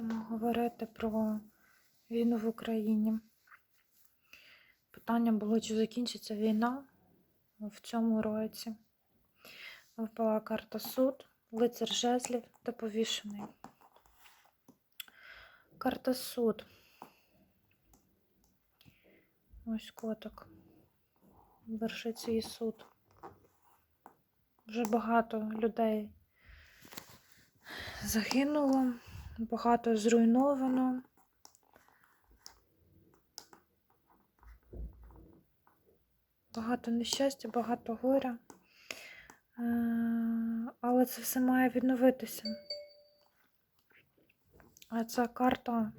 Будемо говорити про війну в Україні. Питання було, чи закінчиться війна в цьому році. Випала карта суд, лицар жезлів та повішений. Карта суд. Ось котик. Вершить свій суд. Вже багато людей загинуло, багато зруйновано. Багато нещастя, багато горя. Е, Але це все має відновитися. А це карта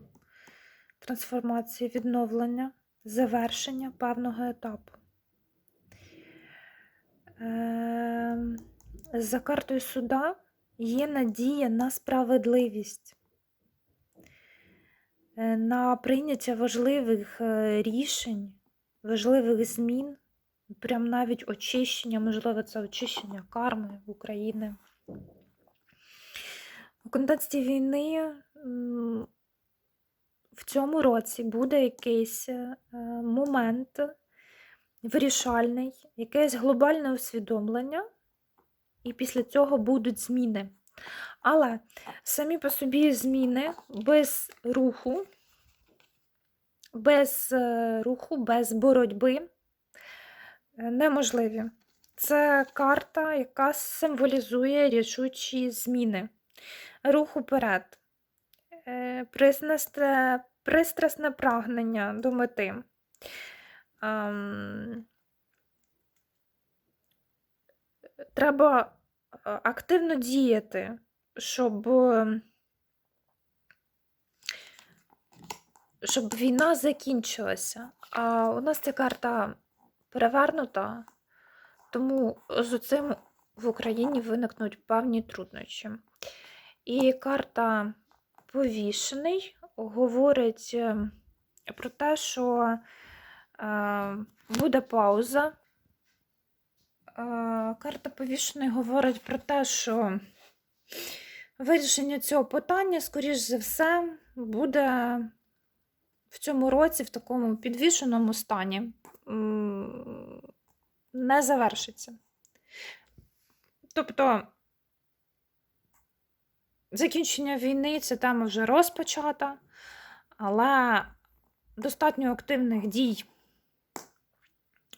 трансформації, відновлення, завершення певного етапу. Е, За картою суда є надія на справедливість, на прийняття важливих е, рішень, важливих змін, прям навіть очищення, можливо, це очищення карми України. У контексті війни в цьому році буде якийсь е, момент вирішальний, якесь глобальне усвідомлення, і після цього будуть зміни. Але самі по собі зміни без руху, без е, руху, без боротьби е, неможливі. Це карта, яка символізує рішучі зміни. Рух уперед, е, пристрасне, пристрасне прагнення до мети. Ем, Треба активно діяти, щоб, е, щоб війна закінчилася. А у нас ця карта перевернута, тому з цим в Україні виникнуть певні труднощі. І карта повішений говорить е, про те, що е, буде пауза. Е, Карта повішений говорить про те, що вирішення цього питання, скоріш за все, буде в цьому році в такому підвішеному стані. Не завершиться. Тобто, закінчення війни це тема вже розпочата, але достатньо активних дій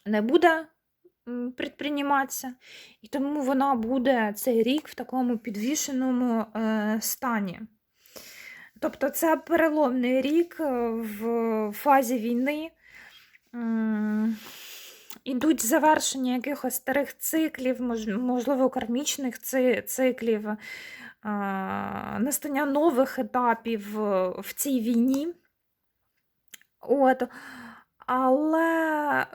не буде м, предприйматися, і тому вона буде цей рік в такому підвішеному е, стані. Тобто це переломний рік е, в фазі війни. Ідуть завершення якихось старих циклів, можливо, кармічних циклів, а, настання нових етапів е, в цій війні. От. Але е,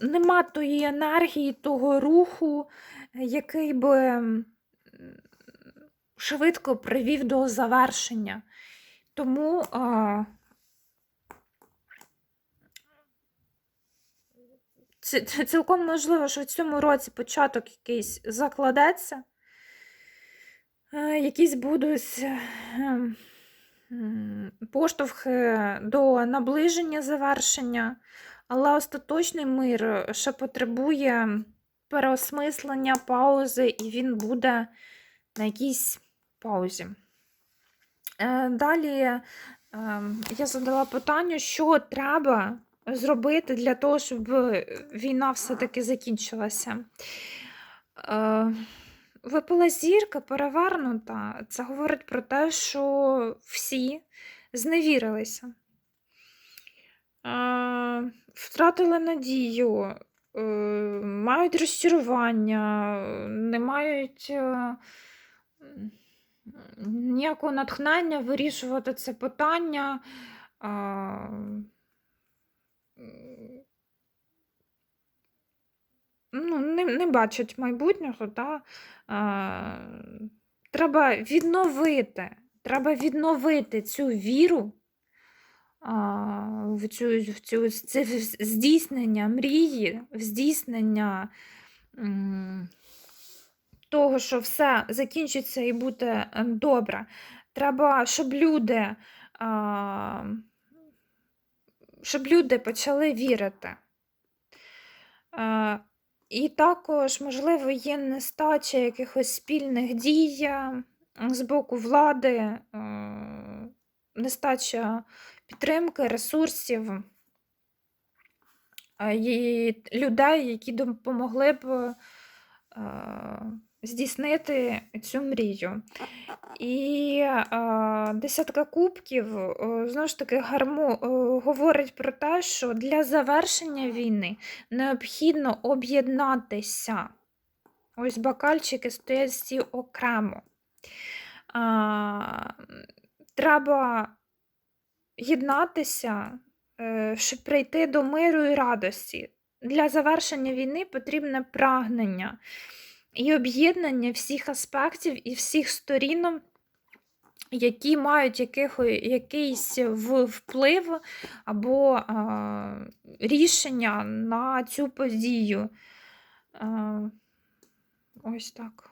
нема тої енергії, того руху, який би швидко привів до завершення. Тому а, ці- ці- цілком можливо, що в цьому році початок якийсь закладеться, е, якісь будуть е, поштовхи до наближення завершення, але остаточний мир ще потребує переосмислення, паузи, і він буде на якійсь паузі. Е, Далі ем, я задала питання, що треба зробити для того, щоб війна все-таки закінчилася. Е, Випала зірка перевернута. Це говорить про те, що всі зневірилися, втратили надію, е, мають розчарування, не мають е, ніякого натхнення вирішувати це питання. Ну, не, не бачать майбутнього, та, а, треба відновити, треба відновити цю віру в цю, в цю це здійснення мрії, в здійснення того, що все закінчиться і буде е, добре. Треба, щоб люди, щоб люди почали вірити. І також, можливо, є нестача якихось спільних дій е, з боку влади, е, нестача підтримки, ресурсів е, і людей, які допомогли б е, здійснити цю мрію. І е, десятка кубків знову ж таки гармо, говорить про те, що для завершення війни необхідно об'єднатися. Ось бокальчики стоять всі окремо. Треба єднатися, е, щоб прийти до миру і радості. Для завершення війни потрібне прагнення і об'єднання всіх аспектів і всіх сторін, які мають якийсь вплив або рішення на цю подію. А, ось так.